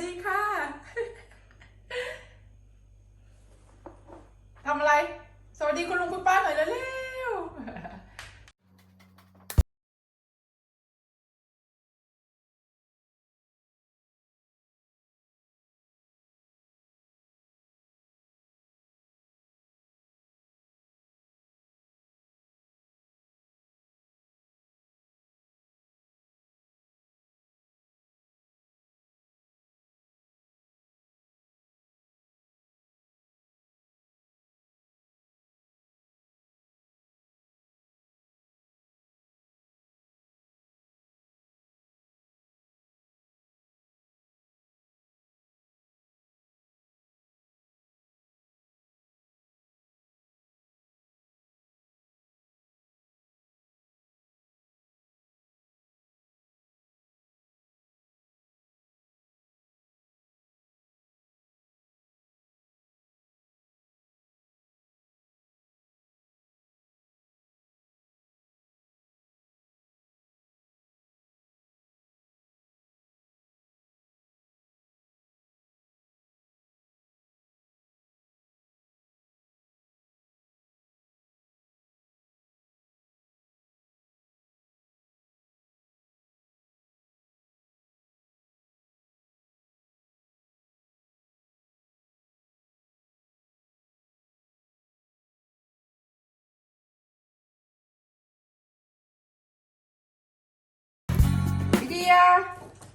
ดีค่ะ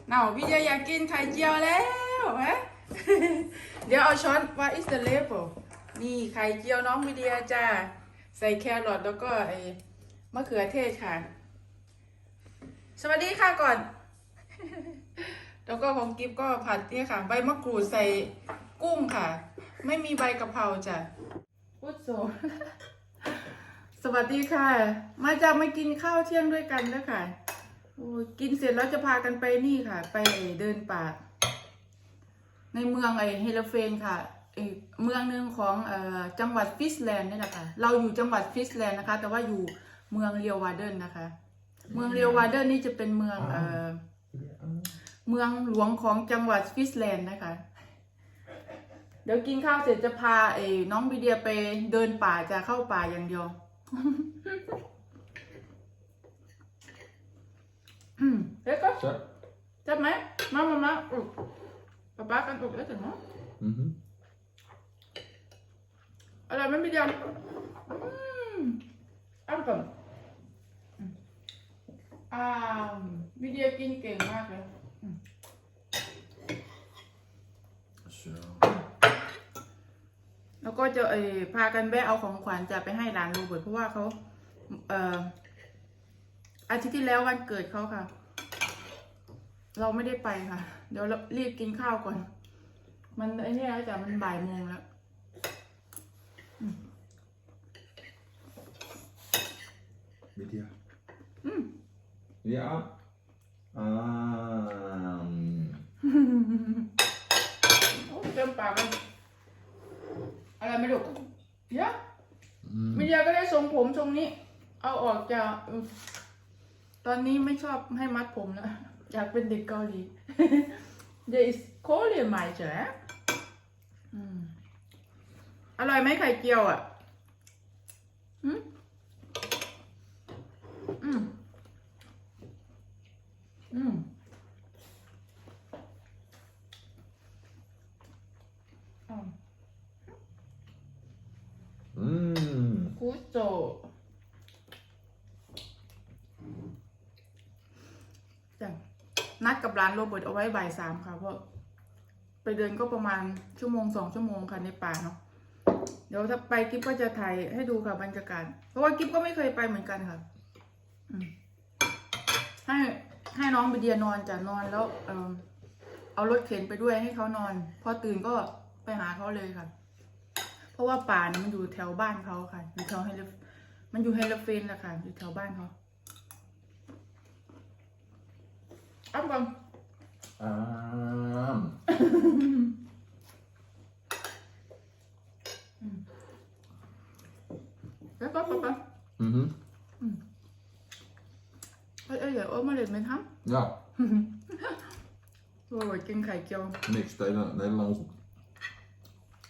เนาวิเดียอยากกินไข่เจียวแล้วฮะเดี๋ยวเอาช้อน what is the label นี่ไข่เจียวน้องวิเดียจ้าใส่แครอทแล้วก็ไอ้มะเขือเทศค่ะ สวัสดีค่ะก่อน แล้วก็ของกิฟก็ผัดเนี่ยค่ะ ใบมะกรูดใส่กุ้งค่ะ ไม่มีใบกะเพราจ้ะพูดโซสวัสดีค่ะ มาจะมากินข้าวเที่ยงด้วยกันด้วยค่ะ โอ้ยกินเสร็จแล้วจะพากันไปนี่ค่ะ ไปเดินป่า ในเมืองไอเฮลเฟนค่ะอีกเมืองหนึ่งของเอ่อจังหวัดฟิสแลนด์นี่แหละค่ะ เราอยู่จังหวัดฟิสแลนด์นะคะ แต่ว่าอยู่เมืองเรียววาเดนนะคะ เมืองเรียววาเดนนี่จะเป็นเมืองเอ่อเมืองหลวงของจังหวัดฟิสแลนด์นะคะ เดี๋ยวกินข้าวเสร็จจะพาไอ้น้องบีเดียไปเดินป่าจะเข้าป่าอย่างเดียว อืมเด็กก็ Så. จับไหมมามามาอุกป๊าป๊ากั นอุกแล้วถึงเนาะ Mhm. อะไรไม่มีเดียวอืมอ้ำก่อนอืมอ้าววิเดียกินเก่งมากเลย Så. แล้วก็จะเออพากันแวะเอาของขวัญจะไปให้หลานโรเบิร์ตเพราะว่าเขาเอ่ออาทิตย์ที่แล้ววันเกิดเขาค่ะ เราไม่ได้ไปค่ะ เดี๋ยวเรารีบกินข้าวก่อน มันไอ้นี่แล้วจ้ะมันบ่ายโมงแล้ว Mit jer. Mm. Ja. Um, โอ้เต็มปากเลยอะไรไม่รู้เยอะ mm. วิทยาก็ได้ทรงผมทรงนี้ เอาออกจากอืมตอนนี้ไม่ชอบให้มัดผมแล้ว อยากเป็นเด็กเกาหลี There is Korea ใหม่ใช่ไหมอืมอร่อยไหมไข่เจียวอะอืมอืมอืมอ๋อ Mm. คุโจจ้ะนัดกับ ร้านโรเบิร์ตเอาไว้บ่ายสามค่ะ เพราะไปเดินก็ประมาณชั่วโมงสองชั่วโมงค่ะในป่าเนาะเดี๋ยวถ้าไปกิ๊บก็จะถ่ายให้ดูค่ะบรรยากาศ เพราะว่ากิ๊บก็ไม่เคยไปเหมือนกันค่ะให้ให้น้องไปเดียนอนจะนอนแล้ว เออเอารถเข็นไปด้วยให้เขานอน พอตื่นก็ไปหาเขาเลยค่ะ เพราะว่าป่านี่มันอยู่แถวบ้านเขาค่ะ อยู่แถวไฮลมันอยู่ไฮลฟเฟนแหละค่ะ อยู่แถวบ้านเขาอ้ำก่ อน Um. แล้วก็ป๊าป๊า Mhm. เอ้ยเอ้ยเดี๋ยวโอ้มาเล่นไหมทั้ง Ja. ดูโอ้ยกินไข่เจียว Niks Neder- Nederlands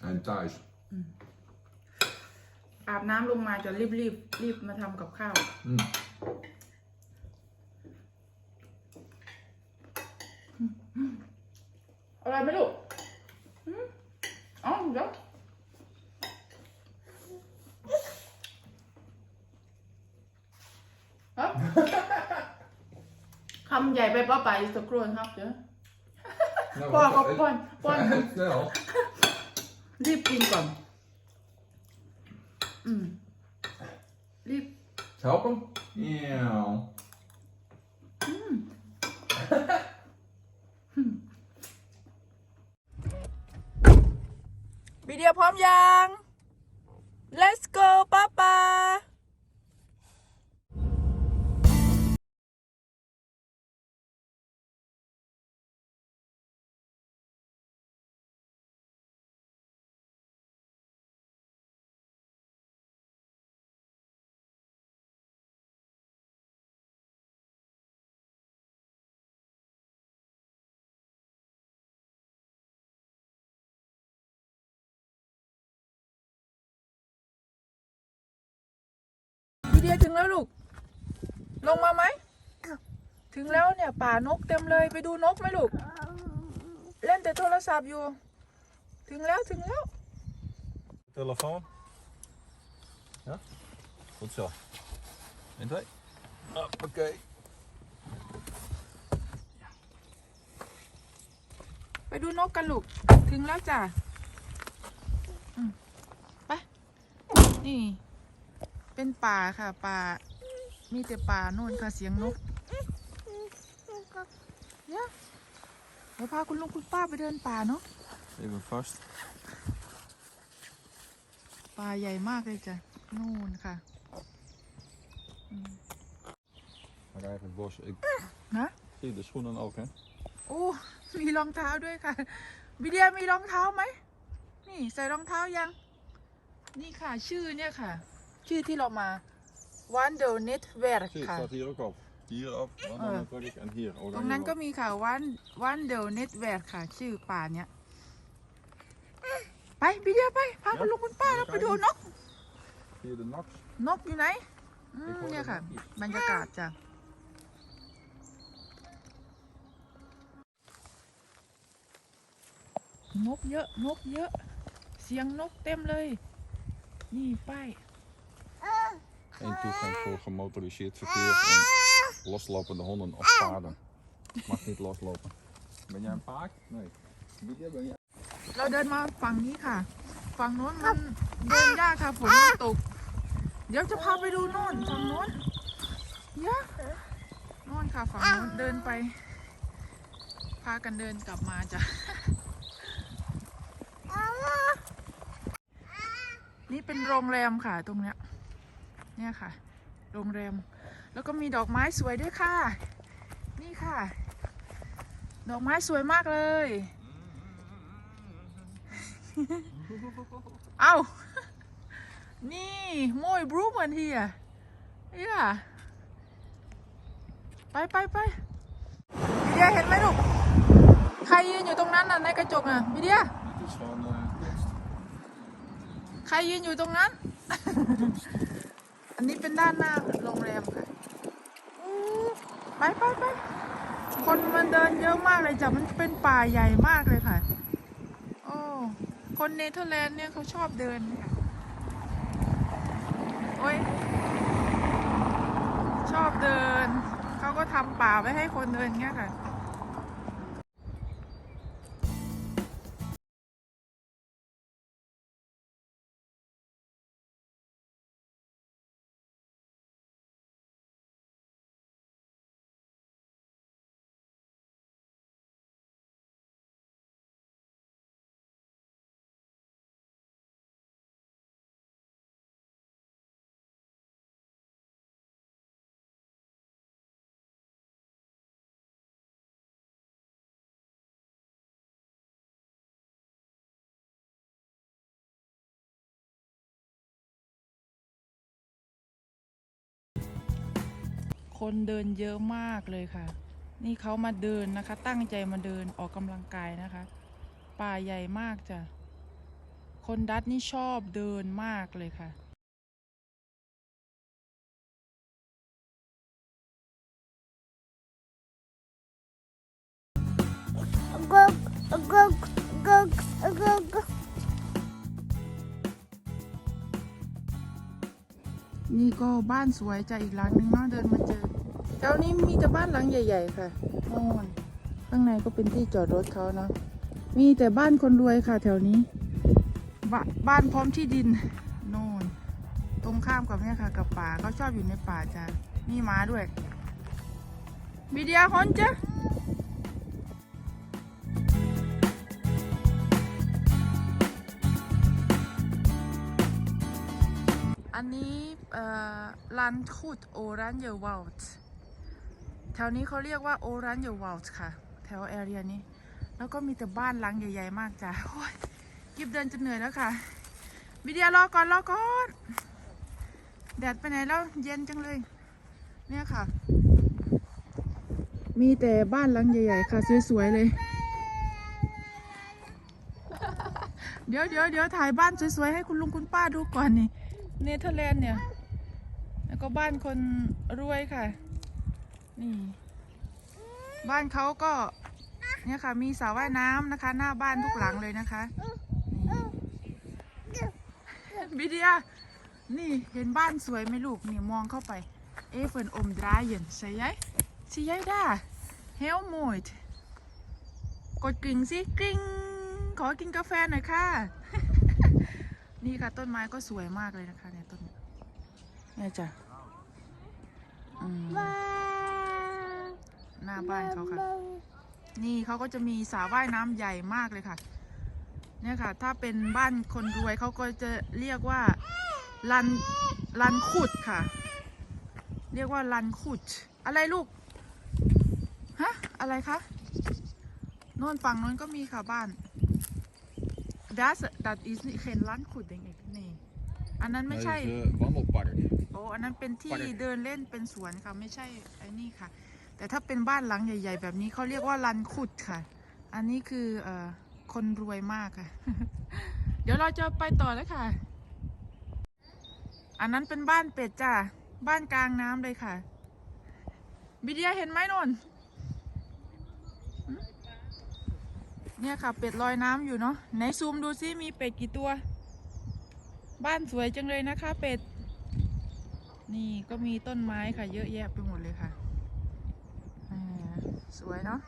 en thuis. อาบน้ำลงมาจะรีบรีบรีบมาทำกับข้าว Mm. อะไรไหมลูกหืมอ๋อเดี๋ยวครับคำใหญ่ไปป้าไปสักครู่ครับเดี๋ยว Nou, ป้อนก็ eet- ป้อนป้อน eet snel. รีบกินก่อน อืมรีบ Help hem? Ja. วิดีโอพร้อมยัง let's go ป้าป้า ยถึงแล้วลูก ลงมาไหม ถึงแล้วเนี่ยป่านกเต็มเลยไปดูนกไหมลูก เล่นแต่โทรศัพท์อยู่ ถึงแล้วถึงแล้ว Telefoon. Ja? Goed zo. 1, 2. Oké. ไปดูนกกันลูก ถึงแล้วจ้ะอืมไป นี่ เป็นป่าค่ะ ป่า มีแต่ป่าโน่นค่ะเสียงนกเนี่ยเดี๋ยวพาคุณลุงคุณป้าไปเดินป่าเนาะ Even vast. ป่าใหญ่มากเลยจ้ะนู่นค่ะ Maar daar even het bos. Ik นะ zie de schoenen ook, hè? โอ้มีรองเท้าด้วยค่ะวิเดียมีรองเท้าไหม นี่ใส่รองเท้ายัง นี่ค่ะชื่อเนี่ยค่ะ ชื่อที่เรามา One d e Net Werk Zie, het ค่ะ staat hier ook op. Hierop, dan Oh. dan druk ik en hier. ตรงนั้นก็มีค่ะ One One d e Net Werk ค่ะ ชื่อป่าเนี้ยไปวิเดียไปพาคุณลุงคุณป้าเราไปดูนก Zie je de naks? นกอยู่ไหนอืมเนี่ยค่ะ บรรยากาศจ้ะ นกเยอะ นกเยอะ เสียงนกเต็มเลย นี่ป้าย Eén toegang voor gemotoriseerd verkeer en loslopende honden of paarden. Mag niet loslopen. Ben jij een paard? Nee. Wie jij ben jij? เราเดินมาฝั่งนี้ค่ะ ฝั่งโน้นมันเดินยากค่ะฝนมันตก เดี๋ยวจะพาไปดูโน่นฝั่งโน้นเยอะโน่นค่ะฝั่งโน้นเดินไป พากันเดินกลับมาจ้ะ นี่เป็นโรงแรมค่ะตรงเนี้ย เนี่ยค่ะ โรงแรม แล้วก็มีดอกไม้สวยด้วยค่ะ นี่ค่ะ ดอกไม้สวยมากเลย เอ้า นี่ mooi bloemen hier. Ja. ไปไปไปวิเดียเห็นไหมลูก ใครยืนอยู่ตรงนั้นน่ะในกระจกน่ะวิเดีย Dit is gewoon eh, kunst. ใครยืนอยู่ตรงนั้น อันนี้เป็นด้านหน้าโรงแรมค่ะไปไปไปคนมันเดินเยอะมากเลยจ้ะ มันเป็นป่าใหญ่มากเลยค่ะ โอ้ คนเนเธอร์แลนด์เนี่ยเขาชอบเดินค่ะ โอ้ย ชอบเดิน เขาก็ทำป่าไว้ให้คนเดินเงี้ยค่ะ คนเดินเยอะมากเลยค่ะ นี่เขามาเดินนะคะ ตั้งใจมาเดินออกกำลังกายนะคะ ป่าใหญ่มากจ้ะ คนดัตนี่ชอบเดินมากเลยค่ะ Go, go, go, go, go. นี่ก็บ้านสวยจ้ะอีกหลังนึงเนาะเดินมาเจอแถวนี้มีแต่บ้านหลังใหญ่ ๆ ค่ะโน่นข้างในก็เป็นที่จอดรถเขาเนาะมีแต่บ้านคนรวยค่ะแถวนี้บบ้านพร้อมที่ดินโน่นตรงข้ามกับเนี่ยค่ะ กับป่าเขาชอบอยู่ในป่าจ้ะมีหมาด้วยวิดีโอฮอนจ้ะอันนี้ ลันคูดโอรันเยอวอลต์แถวนี้เขาเรียกว่าโอรันเยอวอลต์ค่ะ แถวแอเรียนี้ แล้วก็มีแต่บ้านหลังใหญ่ ๆ มากจ้ะโอ้ยยิบเดินจนเหนื่อยแล้วค่ะวิดีโอรอก่อนรอก่อนแดดไปไหนแล้วเย็นจังเลย เนี่ยค่ะ มีแต่บ้านหลังใหญ่ ๆ ค่ะ สวย ๆ เลย เดี๋ยวเดี๋ยวเดี๋ยวถ่ายบ้านสวย ๆ ให้คุณลุงคุณป้าดูก่อนนี่ เนเธอร์แลนด์เนี่ย แล้วก็บ้านคนรวยค่ะ นี่ บ้านเขาก็ เนี่ยค่ะ มีสระว่ายน้ำนะคะ หน้าบ้านทุกหลังเลยนะคะนี่วิดีโอนี่เห็นบ้านสวยไหมลูกนี่มองเข้าไป เอฟเฟนอมดรายนใช่ไหมใช่ไหมด้าเฮลโมดกดกริ่งสิกริ่งขอกินกาแฟหน่อยค่ะ นี่ค่ะต้นไม้ก็สวยมากเลยนะคะเนี่ยต้นเนี่ยจ้ะ อืมหน้าบ้านเขาค่ะ นี่เขาก็จะมีสระว่ายน้ำใหญ่มากเลยค่ะ เนี่ยค่ะ ถ้าเป็นบ้านคนรวยเขาก็จะเรียกว่าลันลันขุดค่ะ เรียกว่าลันขุด อะไรลูก ฮะ อะไรคะโน่นฝั่งโน้นก็มีค่ะบ้าน Das dat is niet geen landgoed denk ik nee อันนั้นไม่ใช่ Nee, dat is, eh, wandelpark. โอ้อันนั้นเป็นที่ปกติเดินเล่นเป็นสวนค่ะไม่ใช่ไอ้นี่ค่ะ แต่ถ้าเป็นบ้านหลังใหญ่ ๆ แบบนี้เขาเรียกว่าลันขุดค่ะ อันนี้คือเอ่อคนรวยมากค่ะ เดี๋ยวเราจะไปต่อแล้วค่ะ อันนั้นเป็นบ้านเป็ดจ้ะบ้านกลางน้ำเลยค่ะบิเดียเห็นไหมนนท์หึเนี่ยค่ะ เป็ดลอยน้ำอยู่เนาะไหนซูมดูซิมีเป็ดกี่ตัว บ้านสวยจังเลยนะคะ เป็ด นี่ก็มีต้นไม้ค่ะ เยอะแยะไปหมดเลยค่ะ สวยเนาะ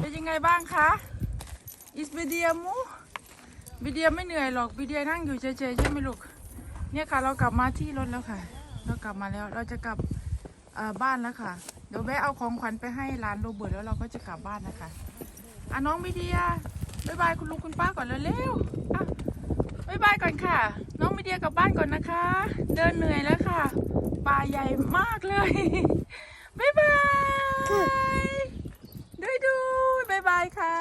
เป็นยังไงบ้างคะ อิสบิเดียมูบิเดียไม่เหนื่อยหรอกบิเดียนั่งอยู่เฉยๆใช่ไหมลูก เนี่ยค่ะ เรากลับมาที่รถแล้วค่ะ เรากลับมาแล้ว เราจะกลับเอ่อบ้านแล้วค่ะ เดี๋ยวแวะเอาของขวัญไปให้ร้านโรเบิร์ตแล้วเราก็จะกลับบ้านนะคะ อะน้องบิเดียบายบายคุณลุงคุณป้าก่อนเร็วๆอะบายบายก่อนค่ะ น้องบิเดียกลับบ้านก่อนนะคะ เดินเหนื่อยแล้วค่ะ ป่าใหญ่มากเลยบายบายด้วยดูบายบายค่ะ